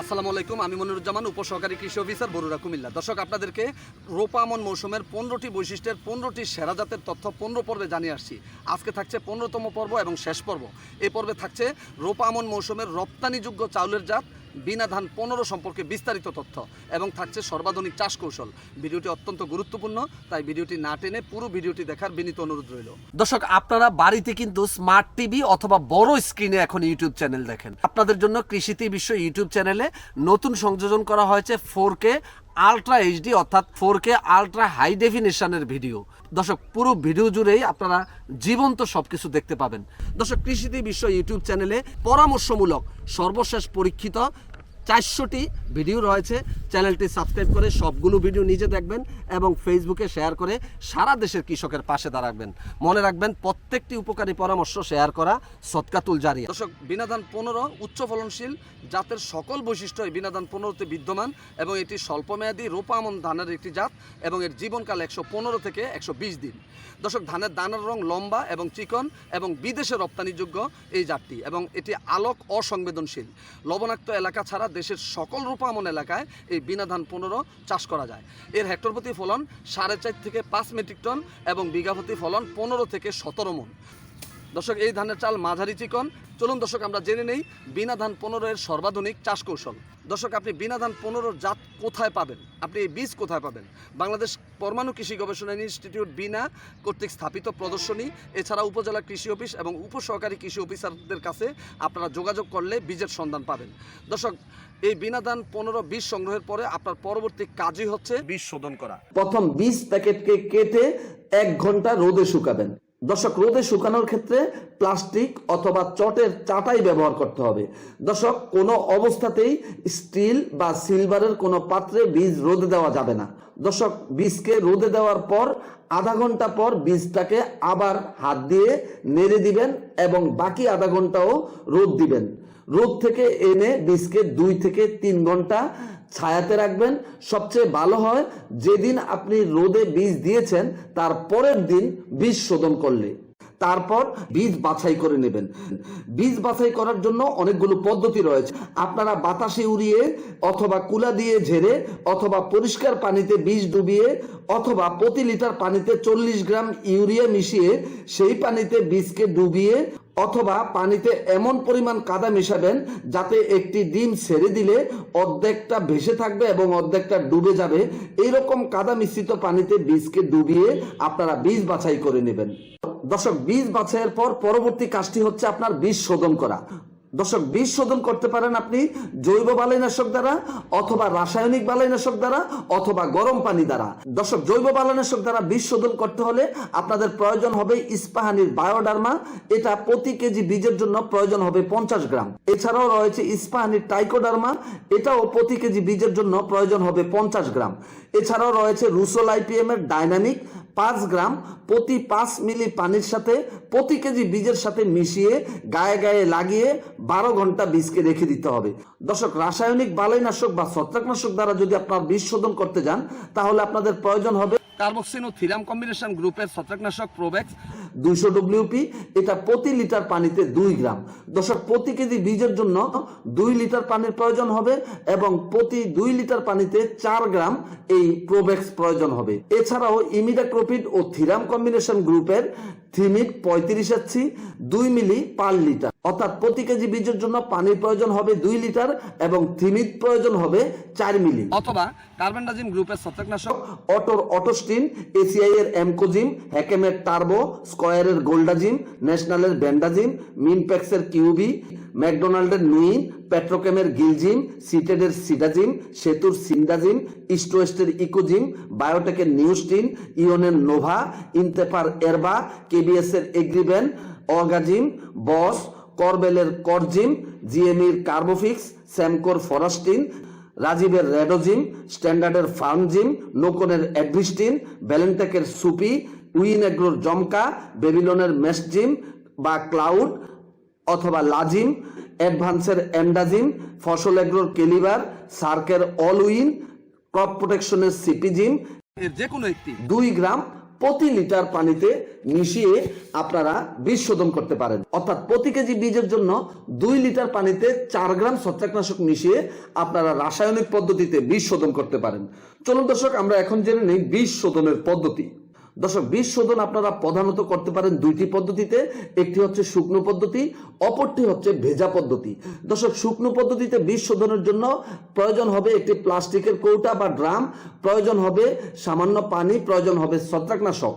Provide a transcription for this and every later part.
আসসালামু আলাইকুম, আমি মনিরুজ্জামান, উপসহকারী কৃষি অফিসার বরুরা কুমিল্লা। দর্শক, আপনাদেরকে রোপামন মৌসুমের পনেরোটি বৈশিষ্ট্যের পনেরোটি সেরা জাতের তথ্য পনেরো পর্বে জানিয়ে আসছি। আজকে থাকছে পনেরোতম পর্ব এবং শেষ পর্ব। এই পর্বে থাকছে রোপামন মৌসুমের রপ্তানিযোগ্য চাউলের জাত বিনা ধান পনেরো সম্পর্কে বিস্তারিত তথ্য এবং থাকছে সর্বাধুনিক চাষ কৌশল। ভিডিওটি অত্যন্ত গুরুত্বপূর্ণ, তাই ভিডিওটি না টেনে পুরো ভিডিওটি দেখার বিনীত অনুরোধ রইল। দর্শক, আপনারা বাড়িতে কিন্তু স্মার্ট টিভি অথবা বড় স্ক্রিনে এখন ইউটিউব চ্যানেল দেখেন। আপনাদের জন্য কৃষিতে বিশ্ব ইউটিউব চ্যানেলে নতুন সংযোজন করা হয়েছে ফোর কে আলট্রা এইচডি অর্থাৎ ফোর কে আলট্রা হাই ডেফিনেশনের ভিডিও দর্শক, পুরো ভিডিও জুড়েই আপনারা জীবন্ত সব কিছু দেখতে পাবেন। দর্শক কৃষিতে বিশ্ব ইউটিউব চ্যানেলে পরামর্শমূলক, সর্বশেষ পরীক্ষিত চারশোটি ভিডিও রয়েছে। চ্যানেলটি সাবস্ক্রাইব করে সবগুলো ভিডিও নিজে দেখবেন এবং ফেসবুকে শেয়ার করে সারা দেশের কৃষকের পাশে দাঁড়াবেন। মনে রাখবেন, প্রত্যেকটি উপকারী পরামর্শ শেয়ার করা সৎকাতুল জারিয়া। দর্শক, বিনাদান পনেরো উচ্চ ফলনশীল জাতের সকল বৈশিষ্ট্য বিনাদান পনেরোতে বিদ্যমান এবং এটি স্বল্পমেয়াদী রোপামন ধানের একটি জাত এবং এর জীবনকাল একশো পনেরো থেকে একশো বিশ দিন। দর্শক, ধানের দানার রং লম্বা এবং চিকন এবং বিদেশে রপ্তানিযোগ্য এই জাতটি এবং এটি আলোক অসংবেদনশীল। লবণাক্ত এলাকা ছাড়া দেশের সকল রূপামন এলাকায় এই বিনা ধান পনেরো চাষ করা যায়। এর হেক্টর প্রতি ফলন সাড়ে চার থেকে পাঁচ মেট্রিক টন এবং বিঘা প্রতি ফলন পনেরো থেকে সতেরো মন। দর্শক এই ধানের চাল মাঝারি চিকন। চলুন দর্শক আমরা জেনে নেই বিনা ধান পনেরো এর সর্বাধুনিক চাষ কৌশল। দর্শক আপনি বিনা ধান পনেরোর জাত কোথায় পাবেন? আপনি এই বীজ কোথায় পাবেন? বাংলাদেশ পরমাণু কৃষি গবেষণা ইনস্টিটিউট বিনা কর্তৃক স্থাপিত প্রদর্শনী। এছাড়া উপজেলা কৃষি অফিস এবং উপসহকারী কৃষি অফিসারদের কাছে আপনারা যোগাযোগ করলে বীজের সন্ধান পাবেন। দর্শক এই বিনা ধান পনেরো বীজ সংগ্রহের পরে আপনার পরবর্তী কাজই হচ্ছে বীজ শোধন করা। প্রথম বিশ প্যাকেটকে কেটে এক ঘণ্টা রোদে শুকাবেন। দর্শক, রোদে শুকানোর ক্ষেত্রে প্লাস্টিক অথবা চটের চাটাই ব্যবহার করতে হবে। দর্শক, কোনো অবস্থাতেই স্টিল বা সিলভারের কোনো পাত্রে বীজ রোদে দেওয়া যাবে না। দর্শক, বীজকে রোদে দেওয়ার পর আধা ঘণ্টা পর বীজটাকে আবার হাত দিয়ে নেড়ে দিবেন এবং বাকি আধা ঘন্টাও রোদ দিবেন। রোদ থেকে এনে বীজকে দুই থেকে তিন ঘণ্টা ছায়াতে রাখবেন। সবচেয়ে ভালো হয়, যেদিন আপনি রোদে বীজ দিয়েছেন, তার পরের দিন বীজ শোধন করলে। তারপর বীজ বাছাই করে নেবেন। বীজ বাছাই করার জন্য অনেকগুলো পদ্ধতি রয়েছে। আপনারা বাতাসে উড়িয়ে অথবা কুলা দিয়ে ঝেড়ে অথবা পরিষ্কার পানিতে বীজ ডুবিয়ে অথবা প্রতি লিটার পানিতে চল্লিশ গ্রাম ইউরিয়া মিশিয়ে সেই পানিতে বীজকে ডুবিয়ে অথবা পানিতে এমন পরিমাণ কাদা মেশাবেন যাতে একটি ডিম ছেড়ে দিলে অর্ধেকটা ভেসে থাকবে এবং অর্ধেকটা ডুবে যাবে। এইরকম কাদা মিশ্রিত পানিতে বীজকে ডুবিয়ে আপনারা বীজ বাছাই করে নেবেন। দর্শক, বীজ বাছাইয়ের পর পরবর্তী কাজটি হচ্ছে আপনার বীজ শোধন করা। দর্শক বীজ শোধন করতে পারেন আপনি জৈব বালাইনাশক দ্বারা অথবা রাসায়নিক বালাইনাশক দ্বারা অথবা গরম পানি দ্বারা। দর্শক, জৈব বালাইনাশক দ্বারা বীজ শোধন করতে হলে আপনাদের প্রয়োজন হবে ইস্পাহানির বায়োডার্মা। এটা প্রতি কেজি বীজের জন্য প্রয়োজন হবে পঞ্চাশ গ্রাম। এছাড়াও রয়েছে ইস্পাহানির টাইকোডার্মা। এটাও প্রতি কেজি বীজের জন্য প্রয়োজন হবে পঞ্চাশ গ্রাম। এছাড়াও রয়েছে রুসোল আইপিএম এর ডাইনামিক। পাঁচ গ্রাম প্রতি পাঁচ মিলি পানির সাথে প্রতি কেজি বীজের সাথে মিশিয়ে গায়ে গায়ে লাগিয়ে বারো ঘণ্টা বীজকে রেখে দিতে হবে। দর্শক, রাসায়নিক বালাইনাশক বা ছত্রাকনাশক দ্বারা যদি আপনার বীজ শোধন করতে যান, তাহলে আপনাদের প্রয়োজন হবে কার্বক্সিন ও থিরাম কম্বিনেশন গ্রুপের ছত্রাকনাশক প্রোভেক্স দুইশো ডব্লিউপি এটা প্রতি লিটার পানিতে দুই গ্রাম। দর্শক প্রতি কেজি বীজের জন্য দুই লিটার পানির প্রয়োজন হবে এবং প্রতি দুই লিটার পানিতে চার গ্রাম এই প্রোভেক্স প্রয়োজন হবে। এছাড়াও ইমিডাক্রোপিড ও থিরাম কম্বিনেশন গ্রুপের থিমিক পঁয়ত্রিশ এসছি দুই মিলি পার লিটার। অর্থাৎ প্রতি কেজি বীজের জন্য পানির প্রয়োজন হবে দুই লিটার এবং থিমিক প্রয়োজন হবে চার মিলি। অথবা কার্বেন্ডাজিম গ্রুপের ছত্রাকনাশক অটোর অটোস্টিন এসিআই এর এমকোজিম হ্যাকেমের টার্বো স্কয়ারের গোল্ডাজিম ন্যাশনালের ব্যান্ডাজিম মিনপ্যাক্সের কিউবি, ম্যাকডোনাল্ডের নুইন, পেট্রোকেমের গিলজিম সিটেডের সিডাজিম সেতুর সিন্ডাজিম ইস্টোয়েস্টের ইকোজিম বায়োটেকের নিউস্টিন ইওনের নোভা, ইনতেফার এরবা কেবিএস এর এগ্রিবেন অর্গাজিম বস, করবেলের করজিম জিএমির কার্বোফিক্স, স্যামকোর ফরাস্টিন রাজীবের রেডোজিম স্ট্যান্ডার্ডের ফার্মজিম নোকনের অ্যাডভিস্টিন ভ্যালেন্টেকের সুপি উইনেগ্রোর জমকা বেবিলনের মেসজিম বা ক্লাউড অথবা লাজিম অ্যাডভান্সের এন্ডাজিম ফসল এগ্রোর কেলিবার সার্কের অল উইন ক্রপ প্রোটেকশনের সিপিজিম। এর যে কোনো একটি। দুই গ্রাম প্রতি লিটার পানিতে মিশিয়ে আপনারা বীজ শোধন করতে পারেন। অর্থাৎ প্রতি কেজি বীজের জন্য দুই লিটার পানিতে চার গ্রাম ছত্রাকনাশক মিশিয়ে আপনারা রাসায়নিক পদ্ধতিতে বীজ শোধন করতে পারেন। চলুন দর্শক আমরা এখন জেনে নেই বীজ শোধনের পদ্ধতি। দর্শক বীজ শোধন আপনারা প্রধানত করতে পারেন দুইটি পদ্ধতিতে। একটি হচ্ছে শুকনো পদ্ধতি, অপরটি হচ্ছে ভেজা পদ্ধতি। দর্শক, শুকনো পদ্ধতিতে বীজ শোধনের জন্য প্রয়োজন হবে একটি প্লাস্টিকের কৌটা বা ড্রাম, প্রয়োজন হবে সামান্য পানি, প্রয়োজন হবে ছত্রাকনাশক।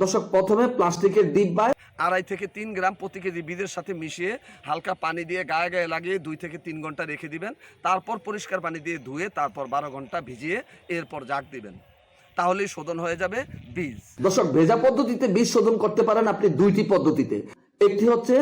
দর্শক, প্রথমে প্লাস্টিকের ডিব্বায় আড়াই থেকে তিন গ্রাম প্রতি কেজি বীজের সাথে মিশিয়ে হালকা পানি দিয়ে গায়ে গায়ে লাগিয়ে দুই থেকে তিন ঘণ্টা রেখে দিবেন। তারপর পরিষ্কার পানি দিয়ে ধুয়ে তারপর বারো ঘণ্টা ভিজিয়ে এরপর জাগ দিবেন। তাহলেই শোধন হয়ে যাবে বীজ। দর্শক, ভেজা পদ্ধতিতে বীজ শোধন করতে পারেন আপনি দুইটি পদ্ধতিতে। একটি হচ্ছে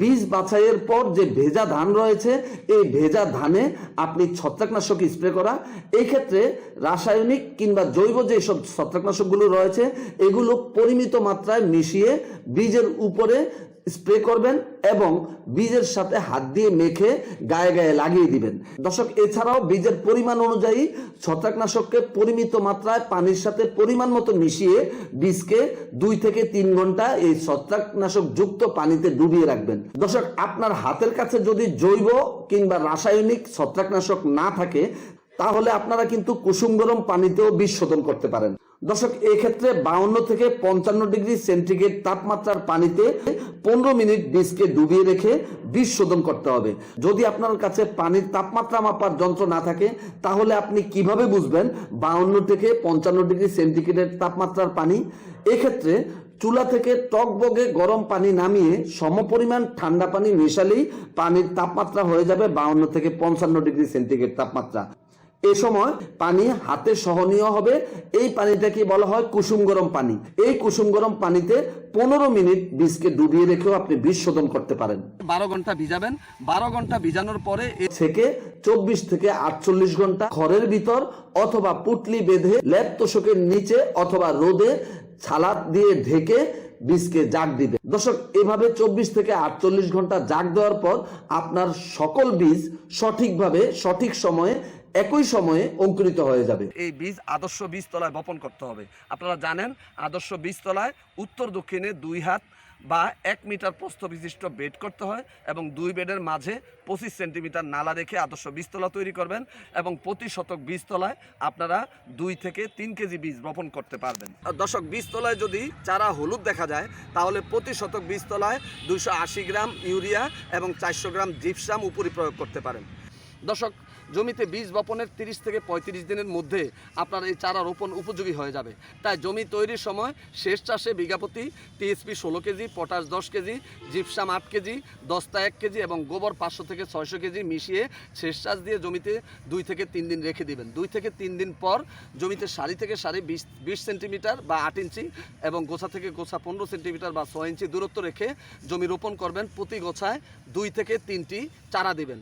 বীজ বাছাইয়ের পর যে ভেজা ধান রয়েছে, এই ভেজা ধানে আপনি ছত্রাকনাশক স্প্রে করা। এই ক্ষেত্রে রাসায়নিক কিংবা জৈব যে সব ছত্রাকনাশকগুলো রয়েছে, এগুলো পরিমিত মাত্রায় মিশিয়ে বীজের উপরে স্প্রে করবেন এবং বীজের সাথে হাত দিয়ে মেখে গায়ে গায়ে লাগিয়ে দিবেন। দর্শক, এছাড়াও বীজের পরিমাণ অনুযায়ী ছত্রাকনাশককে পরিমিত মাত্রায় পানির সাথে পরিমাণ মতো মিশিয়ে বীজকে দুই থেকে তিন ঘণ্টা এই ছত্রাকনাশক যুক্ত পানিতে ডুবিয়ে রাখবেন। দর্শক, আপনার হাতের কাছে যদি জৈব কিংবা রাসায়নিক ছত্রাকনাশক না থাকে তাহলে আপনারা কিন্তু কুসুম গরম পানিতেও বীজ শোধন করতে পারেন। দর্শক, এক্ষেত্রে বাউন্ন থেকে পঞ্চান্ন ডিগ্রি সেন্টিগ্রেড তাপমাত্রার পানিতে পনেরো মিনিট বীজকে ডুবিয়ে রেখে বীজ শোধন করতে হবে। যদি আপনার কাছে পানির তাপমাত্রা মাপার যন্ত্র না থাকে, তাহলে আপনি কীভাবে বুঝবেন বাউন্ন থেকে পঞ্চান্ন ডিগ্রি সেন্টিগ্রেড তাপমাত্রার পানি? এক্ষেত্রে চুলা থেকে টক টকবগে গরম পানি নামিয়ে সমপরিমাণ ঠান্ডা পানি মেশালেই পানির তাপমাত্রা হয়ে যাবে বাউন্ন থেকে পঞ্চান্ন ডিগ্রি সেন্টিগ্রেড তাপমাত্রা। এ সময় পানি হাতে সহনীয় হবে। এই পানিটাকে বলা হয় কুসুম গরম পানি। এই কুসুম গরম পানিতে পনেরো মিনিট বীজকে ডুবিয়ে রেখেও আপনি বীজ শোধন করতে পারেন। বারো ঘণ্টা ভিজাবেন। বারো ঘণ্টা ভিজানোর পরে এ- থেকে চব্বিশ থেকে আটচল্লিশ ঘণ্টা ঘরের ভিতর অথবা পুটলি বেঁধে ল্যাপ তোষকের নিচে অথবা রোদে ছালাদ দিয়ে ঢেকে বীজকে জাগ দিবে দর্শক এভাবে চব্বিশ থেকে আটচল্লিশ ঘণ্টা জাগ দেওয়ার পর আপনার সকল বীজ সঠিকভাবে সঠিক সময়ে একই সময়ে অঙ্কুরিত হয়ে যাবে। এই বীজ আদর্শ বীজতলায় বপন করতে হবে। আপনারা জানেন, আদর্শ বীজতলায় উত্তর দক্ষিণে দুই হাত বা এক মিটার প্রস্থ বিশিষ্ট বেড করতে হয় এবং দুই বেডের মাঝে পঁচিশ সেন্টিমিটার নালা রেখে আদর্শ বীজতলা তৈরি করবেন এবং প্রতি শতক বীজতলায় আপনারা দুই থেকে তিন কেজি বীজ বপন করতে পারবেন। দর্শক, বীজতলায় যদি চারা হলুদ দেখা যায়, তাহলে প্রতি শতক বীজতলায় আশি গ্রাম ইউরিয়া এবং চারশো গ্রাম জিপসাম উপরি প্রয়োগ করতে পারেন। দর্শক জমিতে বীজ বপনের তিরিশ থেকে পঁয়ত্রিশ দিনের মধ্যে আপনার এই চারা রোপণ উপযোগী হয়ে যাবে। তাই জমি তৈরির সময় শেষ চাষে বিঘাপতি টিএসপি ষোলো কেজি, পটাশ দশ কেজি, জিপসাম আট কেজি, দস্তা এক কেজি এবং গোবর পাঁচশো থেকে ছয়শো কেজি মিশিয়ে শেষ চাষ দিয়ে জমিতে দুই থেকে তিন দিন রেখে দিবেন। দুই থেকে তিন দিন পর জমিতে সারি থেকে সারি বিশ বিশ সেন্টিমিটার বা আট ইঞ্চি এবং গোছা থেকে গোছা পনেরো সেন্টিমিটার বা ছয় ইঞ্চি দূরত্ব রেখে জমি রোপণ করবেন। প্রতি গোছায় দুই থেকে তিনটি চারা দিবেন।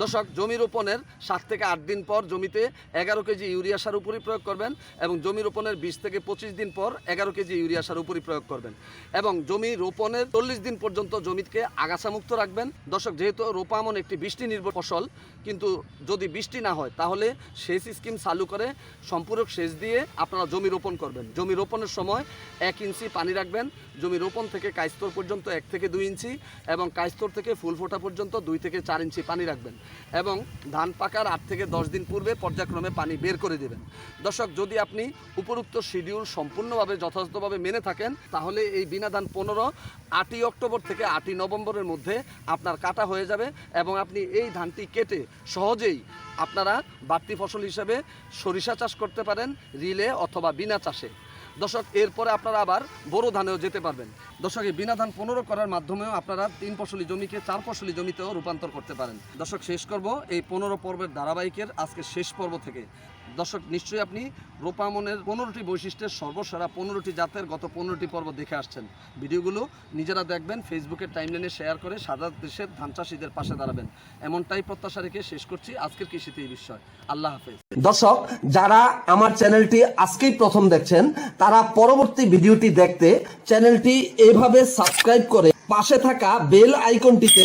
দর্শক জমি রোপণের সাত থেকে আট দিন পর জমিতে এগারো কেজি ইউরিয়া সার উপরি প্রয়োগ করবেন এবং জমি রোপণের বিশ থেকে পঁচিশ দিন পর এগারো কেজি ইউরিয়া সার উপরি প্রয়োগ করবেন এবং জমি রোপণের চল্লিশ দিন পর্যন্ত জমিকে আগাছা মুক্ত রাখবেন। দর্শক, যেহেতু রোপামন একটি বৃষ্টি নির্ভর ফসল, কিন্তু যদি বৃষ্টি না হয়, তাহলে সেচ স্কিম চালু করে সম্পূরক সেচ দিয়ে আপনারা জমি রোপণ করবেন। জমি রোপণের সময় এক ইঞ্চি পানি রাখবেন। জমি রোপণ থেকে কাইস্তর পর্যন্ত এক থেকে দুই ইঞ্চি এবং কাইস্তর থেকে ফুল ফোটা পর্যন্ত দুই থেকে চার ইঞ্চি পানি রাখবেন এবং ধান পাকার আট থেকে দশ দিন পূর্বে পর্যায়ক্রমে পানি বের করে দেবেন। দর্শক, যদি আপনি উপরুক্ত শিডিউল সম্পূর্ণভাবে যথাযথভাবে মেনে থাকেন, তাহলে এই বিনা ধান পনেরো, আটই অক্টোবর থেকে আটই নভেম্বরের মধ্যে আপনার কাটা হয়ে যাবে এবং আপনি এই ধানটি কেটে সহজেই আপনারা বাড়তি ফসল হিসেবে সরিষা চাষ করতে পারেন, রিলে অথবা বিনা চাষে। দর্শক, এরপরে আপনারা আবার বড় ধানেও যেতে পারবেন। দর্শক, এই বিনা ধান পনেরো করার মাধ্যমেও আপনারা তিন ফসলি জমিকে, চার ফসলি জমিতেও রূপান্তর করতে পারেন। দর্শক, শেষ করব এই পনেরো পর্বের ধারাবাহিকের আজকে শেষ পর্ব থেকে। দর্শক, নিশ্চয়ই আপনি রোপামনের পনেরোটি বৈশিষ্ট্যের সর্বসেরা পনেরোটি জাতের গত পনেরোটি পর্ব দেখে আসছেন। ভিডিওগুলো নিজেরা দেখবেন ফেসবুকের টাইমলাইনে শেয়ার করে সারা দেশের ধান চাষিদের পাশে দাঁড়াবেন। এমনটাই প্রত্যাশা রেখে শেষ করছি আজকের কৃষিতে এই বিষয়। আল্লাহ হাফেজ। দর্শক, যারা আমার চ্যানেলটি আজকেই প্রথম দেখছেন, তারা পরবর্তী ভিডিওটি দেখতে চ্যানেলটি এভাবে সাবস্ক্রাইব করে পাশে থাকা বেল আইকনটিতে